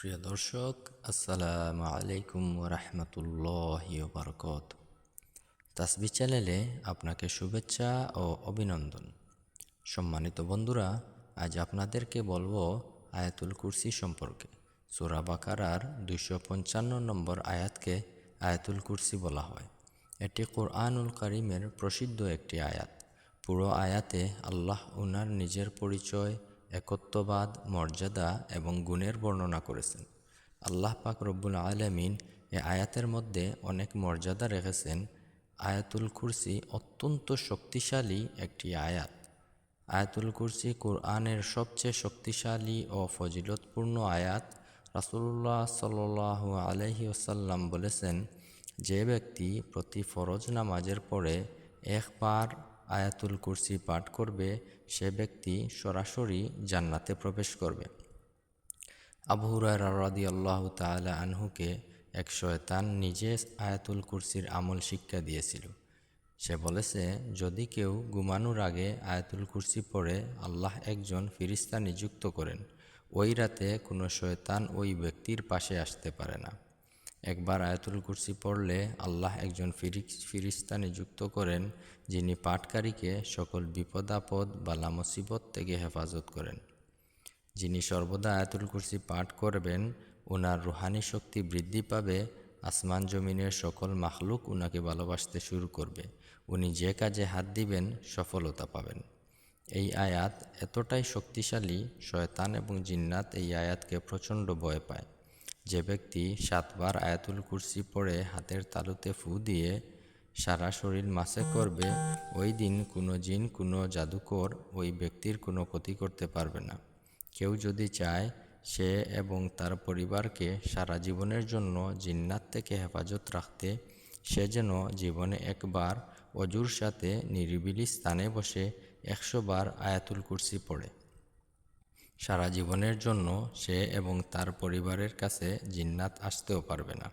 প্রিয় দর্শক, আসসালামু আলাইকুম রহমতুল্লাহ বারকত তাসবি চ্যানেলে আপনাকে শুভেচ্ছা ও অভিনন্দন। সম্মানিত বন্ধুরা, আজ আপনাদেরকে বলব আয়াতুল কুরসি সম্পর্কে। সুরা বাকারার দুইশো পঞ্চান্ন নম্বর আয়াতকে আয়াতুল কুরসি বলা হয়। এটি কোরআনুল করিমের প্রসিদ্ধ একটি আয়াত। পুরো আয়াতে আল্লাহ উনার নিজের পরিচয় একত্ববাদ, মর্যাদা এবং গুণের বর্ণনা করেছেন। আল্লাহ পাক রব্বুল আলমিন এ আয়াতের মধ্যে অনেক মর্যাদা রেখেছেন। আয়াতুল কুরসি অত্যন্ত শক্তিশালী একটি আয়াত। আয়াতুল কুরসি কোরআনের সবচেয়ে শক্তিশালী ও ফজিলতপূর্ণ আয়াত রাসুল্লাহ সাল আলহি ওসাল্লাম বলেছেন, যে ব্যক্তি প্রতি ফরজ নামাজের পরে একবার আয়াতুল কুরসি পাঠ করবে সে ব্যক্তি সরাসরি জান্নাতে প্রবেশ করবে। আবু রাদি আল্লাহ তালা আনহুকে এক শয়তান নিজে আয়াতুল কুরসির আমল শিক্ষা দিয়েছিল। সে বলেছে, যদি কেউ ঘুমানোর আগে আয়াতুল কুরসি পড়ে, আল্লাহ একজন ফিরিস্তা নিযুক্ত করেন। ওই রাতে কোনো শয়তান ওই ব্যক্তির পাশে আসতে পারে না। একবার আয়াতুল কুরসি পড়লে আল্লাহ একজন ফিরিস্তা নিযুক্ত করেন, যিনি পাঠকারীকে সকল বিপদাপদ বা লামসিবত থেকে হেফাজত করেন। যিনি সর্বদা আয়াতুল কুরসি পাঠ করবেন ওনার রুহানি শক্তি বৃদ্ধি পাবে, আসমান জমিনের সকল মাখলুক উনাকে ভালোবাসতে শুরু করবে। উনি যে কাজে হাত দিবেন, সফলতা পাবেন। এই আয়াত এতটাই শক্তিশালী, শয়তান এবং জিন্নাত এই আয়াতকে প্রচণ্ড ভয় পায়। যে ব্যক্তি সাতবার আয়াতুল কুরসি পড়ে হাতের তালুতে ফু দিয়ে সারা শরীর মাসে করবে, ওই দিন কোনো জিন, কোনো জাদুকর ওই ব্যক্তির কোনো ক্ষতি করতে পারবে না। কেউ যদি চায় সে এবং তার পরিবারকে সারা জীবনের জন্য জিন্নাত থেকে হেফাজত রাখতে, সে যেন জীবনে একবার অজুর সাথে নিরিবিলি স্থানে বসে একশো বার আয়াতুল কুরসি পড়ে। সারা জীবনের জন্য সে এবং তার পরিবারের কাছে জিন্নাত আসতেও পারবে না।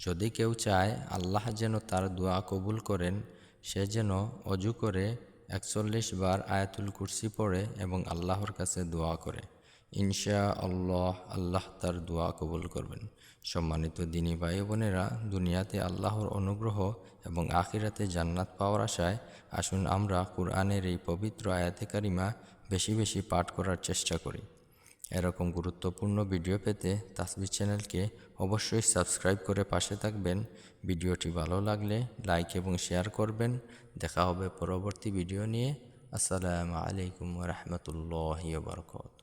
যদি কেউ চায় আল্লাহ যেন তার দোয়া কবুল করেন, সে যেন অজু করে একচল্লিশ বার আয়াতুল কুরসি পড়ে এবং আল্লাহর কাছে দোয়া করে। ইনশা আল্লাহ আল্লাহ তার দোয়া কবুল করবেন। সম্মানিত দিনী ভাই বোনেরা দুনিয়াতে আল্লাহর অনুগ্রহ এবং আখিরাতে জান্নাত পাওয়ার আশায় আসুন আমরা কোরআনের এই পবিত্র আয়াতে কারিমা বেশি বেশি পাঠ করার চেষ্টা করি। এরকম গুরুত্বপূর্ণ ভিডিও পেতে তাসবি চ্যানেলকে অবশ্যই সাবস্ক্রাইব করে পাশে থাকবেন। ভিডিওটি ভালো লাগলে লাইক এবং শেয়ার করবেন। দেখা হবে পরবর্তী ভিডিও নিয়ে। আসসালামু আলাইকুম রহমতুল্লাহ বরকত